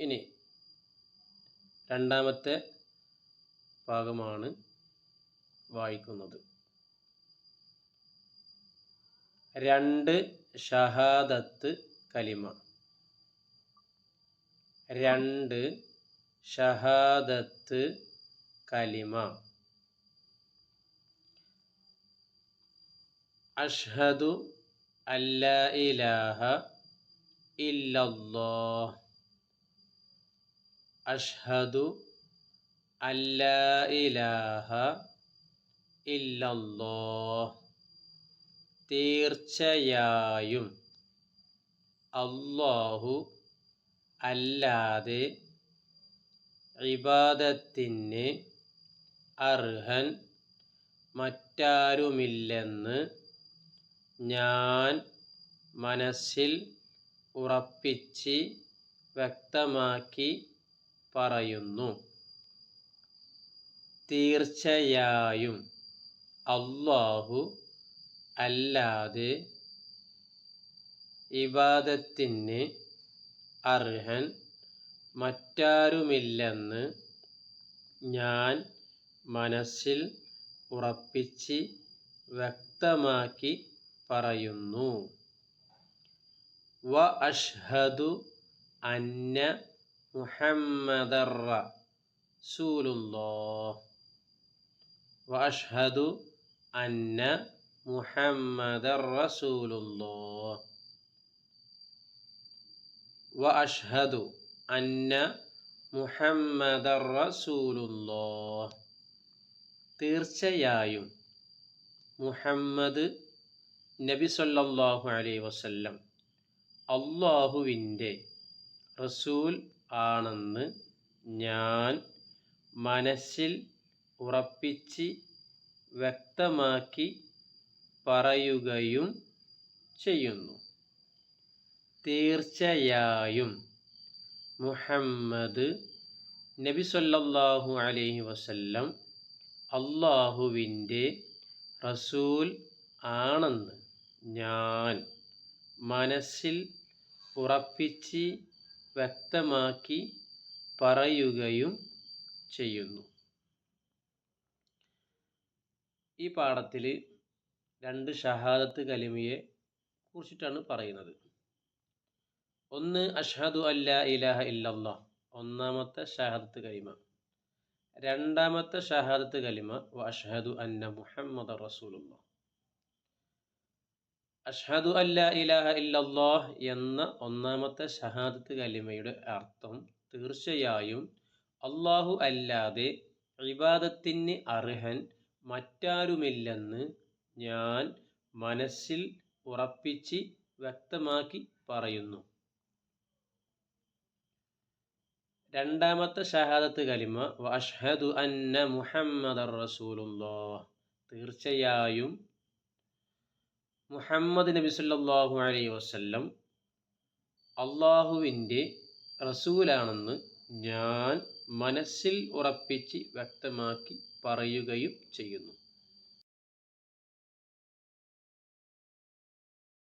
ഇനി രണ്ടാമത്തെ ഭാഗമാണ് വായിക്കുന്നത്. രണ്ട് ഷഹാദത്ത് കലിമ. രണ്ട് ഷഹാദത്ത് കലിമ. അഷ്ഹദു അല്ല ഇലാഹ ഇല്ലല്ലാഹ്. അഷ്ഹദു അല്ല ഇലാഹ ഇല്ലല്ലോ തീർച്ചയായും അല്ലാഹു അല്ലാതെ ഇബാദത്തിന് അർഹൻ മറ്റാരുമില്ലെന്ന് ഞാൻ മനസ്സിൽ ഉറപ്പിച്ച് വ്യക്തമാക്കി പറയുന്നു. തീർച്ചയായും അള്ളാഹു അല്ലാതെ ഇബാദത്തിന് അർഹൻ മറ്റാരുമില്ലെന്ന് ഞാൻ മനസ്സിൽ ഉറപ്പിച്ച് വ്യക്തമാക്കി പറയുന്നു. വ അഷ്ഹദു അന്ന മുഹമ്മദർ റസൂലുള്ളാഹ് വ അഷ്ഹദു അന്ന മുഹമ്മദർ റസൂലുള്ളാഹ് വ അഷ്ഹദു അന്ന മുഹമ്മദർ റസൂലുള്ളാഹ് തീർച്ചയായും മുഹമ്മദ് നബി സല്ലല്ലാഹു അലൈഹി വസല്ലം അള്ളാഹുവിന്റെ റസൂൽ ആണെന്ന് ഞാൻ മനസ്സിൽ ഉറപ്പിച്ച് വ്യക്തമാക്കി പറയുകയും ചെയ്യുന്നു. തീർച്ചയായും മുഹമ്മദ് നബി സല്ലല്ലാഹു അലൈഹി വസല്ലം അള്ളാഹുവിന്റെ റസൂൽ ആണെന്ന് ഞാൻ മനസ്സിൽ ഉറപ്പിച്ച് വ്യക്തമാക്കി പറയുകയും ചെയ്യുന്നു. ഈ പാഠത്തിൽ രണ്ട് ഷഹാദത്ത് കലിമയെ കുറിച്ചിട്ടാണ് പറയുന്നത്. ഒന്ന് അഷ്ഹദു അല്ല ഇലാഹ ഇല്ലല്ല ഒന്നാമത്തെ ഷഹാദത്ത് കലിമ. രണ്ടാമത്തെ ഷഹാദത്ത് കലിമ വ അഷ്ഹദു അന്ന മുഹമ്മദ് റസൂലുള്ള അഷ്ഹദു അല്ല ഇലാഹ ഇല്ലല്ലാഹ് എന്ന ഒന്നാമത്തെ ഷഹാദത്ത് കലിമയുടെ അർത്ഥം തീർച്ചയായും അള്ളാഹു അല്ലാതെ ഇബാദത്തിന് അർഹൻ മറ്റാരുമില്ലെന്ന് ഞാൻ മനസ്സിൽ ഉറപ്പിച്ച് വ്യക്തമാക്കി പറയുന്നു. രണ്ടാമത്തെ ഷഹാദത്ത് കലിമ അഷ്ഹദു അന്ന മുഹമ്മദ് റസൂലുള്ളാഹ്. തീർച്ചയായും മുഹമ്മദ് നബി സല്ലല്ലാഹു അലൈഹി വസല്ലം അള്ളാഹുവിന്റെ റസൂലാണെന്ന് ഞാൻ മനസ്സിൽ ഉറപ്പിച്ച് വ്യക്തമാക്കി പറയുകയും ചെയ്യുന്നു.